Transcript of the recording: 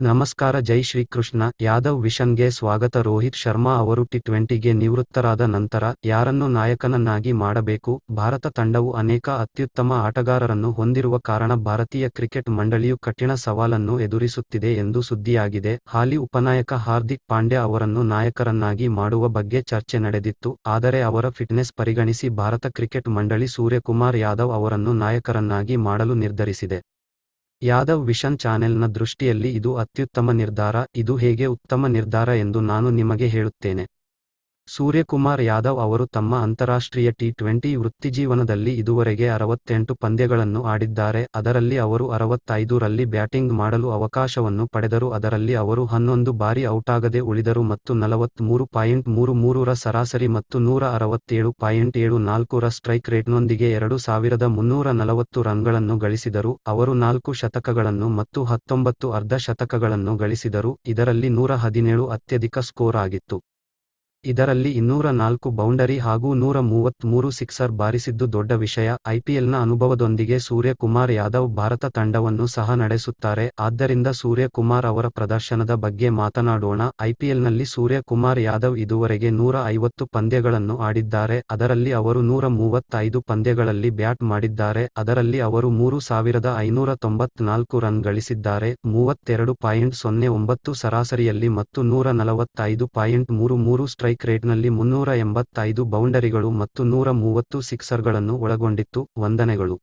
ನಮಸ್ಕಾರ ಜೈ ಶ್ರೀಕೃಷ್ಣ. ಯಾದವ್ ವಿಷನ್ಗೆ ಸ್ವಾಗತ. ರೋಹಿತ್ ಶರ್ಮಾ ಅವರು ಟಿ ಟ್ವೆಂಟಿಗೆ ನಿವೃತ್ತರಾದ ನಂತರ ಯಾರನ್ನು ನಾಯಕನನ್ನಾಗಿ ಮಾಡಬೇಕು? ಭಾರತ ತಂಡವು ಅನೇಕ ಅತ್ಯುತ್ತಮ ಆಟಗಾರರನ್ನು ಹೊಂದಿರುವ ಕಾರಣ ಭಾರತೀಯ ಕ್ರಿಕೆಟ್ ಮಂಡಳಿಯು ಕಠಿಣ ಸವಾಲನ್ನು ಎದುರಿಸುತ್ತಿದೆ ಎಂದು ಸುದ್ದಿಯಾಗಿದೆ. ಹಾಲಿ ಉಪನಾಯಕ ಹಾರ್ದಿಕ್ ಪಾಂಡ್ಯ ಅವರನ್ನು ನಾಯಕರನ್ನಾಗಿ ಮಾಡುವ ಬಗ್ಗೆ ಚರ್ಚೆ ನಡೆದಿತ್ತು. ಆದರೆ ಅವರ ಫಿಟ್ನೆಸ್ ಪರಿಗಣಿಸಿ ಭಾರತ ಕ್ರಿಕೆಟ್ ಮಂಡಳಿ ಸೂರ್ಯಕುಮಾರ್ ಯಾದವ್ ಅವರನ್ನು ನಾಯಕರನ್ನಾಗಿ ಮಾಡಲು ನಿರ್ಧರಿಸಿದೆ. ಯಾದವ್ ವಿಷನ್ ಚಾನೆಲ್ನ ದೃಷ್ಟಿಯಲ್ಲಿ ಇದು ಅತ್ಯುತ್ತಮ ನಿರ್ಧಾರ, ಇದು ಹೇಗೆ ಉತ್ತಮ ನಿರ್ಧಾರ ಎಂದು ನಾನು ನಿಮಗೆ ಹೇಳುತ್ತೇನೆ. ಸೂರ್ಯಕುಮಾರ್ ಯಾದವ್ ಅವರು ತಮ್ಮ ಅಂತಾರಾಷ್ಟ್ರೀಯ ಟಿ ಟ್ವೆಂಟಿ ವೃತ್ತಿಜೀವನದಲ್ಲಿ ಇದುವರೆಗೆ ಅರವತ್ತೆಂಟು ಪಂದ್ಯಗಳನ್ನು ಆಡಿದ್ದಾರೆ. ಅದರಲ್ಲಿ ಅವರು ಅರವತ್ತೈದು ರಲ್ಲಿ ಬ್ಯಾಟಿಂಗ್ ಮಾಡಲು ಅವಕಾಶವನ್ನು ಪಡೆದರು. ಅದರಲ್ಲಿ ಅವರು ಹನ್ನೊಂದು ಬಾರಿ ಔಟಾಗದೆ ಉಳಿದರು ಮತ್ತು ನಲವತ್ಮೂರು ಪಾಯಿಂಟ್ ಮೂರು ಮೂರರ ಸರಾಸರಿ ಮತ್ತು ನೂರ ಅರವತ್ತೇಳು ಪಾಯಿಂಟ್ ಏಳು ನಾಲ್ಕು ರ ಸ್ಟ್ರೈಕ್ ರೇಟ್ನೊಂದಿಗೆ ಎರಡು ಸಾವಿರದ ಮುನ್ನೂರ ನಲವತ್ತು ರನ್ಗಳನ್ನು ಗಳಿಸಿದರು. ಅವರು ನಾಲ್ಕು ಶತಕಗಳನ್ನು ಮತ್ತು ಹತ್ತೊಂಬತ್ತು ಅರ್ಧ ಶತಕಗಳನ್ನು ಗಳಿಸಿದರು. ಇದರಲ್ಲಿ ನೂರ ಹದಿನೇಳು ಅತ್ಯಧಿಕ ಸ್ಕೋರ್ ಆಗಿತ್ತು. ಇದರಲ್ಲಿ ಇನ್ನೂರ ನಾಲ್ಕು ಬೌಂಡರಿ ಹಾಗೂ ನೂರ ಮೂವತ್ಮೂರು ಸಿಕ್ಸರ್ ಬಾರಿಸಿದ್ದು ದೊಡ್ಡ ವಿಷಯ. ಐಪಿಎಲ್ನ ಅನುಭವದೊಂದಿಗೆ ಸೂರ್ಯಕುಮಾರ್ ಯಾದವ್ ಭಾರತ ತಂಡವನ್ನು ಸಹ ನಡೆಸುತ್ತಾರೆ. ಆದ್ದರಿಂದ ಸೂರ್ಯಕುಮಾರ್ ಅವರ ಪ್ರದರ್ಶನದ ಬಗ್ಗೆ ಮಾತನಾಡೋಣ. ಐಪಿಎಲ್ನಲ್ಲಿ ಸೂರ್ಯಕುಮಾರ್ ಯಾದವ್ ಇದುವರೆಗೆ ನೂರ ಐವತ್ತು ಪಂದ್ಯಗಳನ್ನು ಆಡಿದ್ದಾರೆ. ಅದರಲ್ಲಿ ಅವರು ನೂರ ಮೂವತ್ತೈದು ಪಂದ್ಯಗಳಲ್ಲಿ ಬ್ಯಾಟ್ ಮಾಡಿದ್ದಾರೆ. ಅದರಲ್ಲಿ ಅವರು ಮೂರು ಸಾವಿರದ ಐನೂರ ತೊಂಬತ್ನಾಲ್ಕು ರನ್ ಗಳಿಸಿದ್ದಾರೆ. ಮೂವತ್ತೆರಡು ಪಾಯಿಂಟ್ ಸೊನ್ನೆ ಒಂಬತ್ತು ಸರಾಸರಿಯಲ್ಲಿ ಮತ್ತು ನೂರ ನಲವತ್ತೈದು ಪಾಯಿಂಟ್ ಮೂರು ಮೂರು ಸ್ಟ್ರೈಕ್ ರೇಟ್ನಲ್ಲಿ ಮುನ್ನೂರ ಎಂಬತ್ತೈದು ಬೌಂಡರಿಗಳು ಮತ್ತು ನೂರ ಮೂವತ್ತು ಸಿಕ್ಸರ್ಗಳನ್ನು ಒಳಗೊಂಡಿತ್ತು ವಂದನೆಗಳು.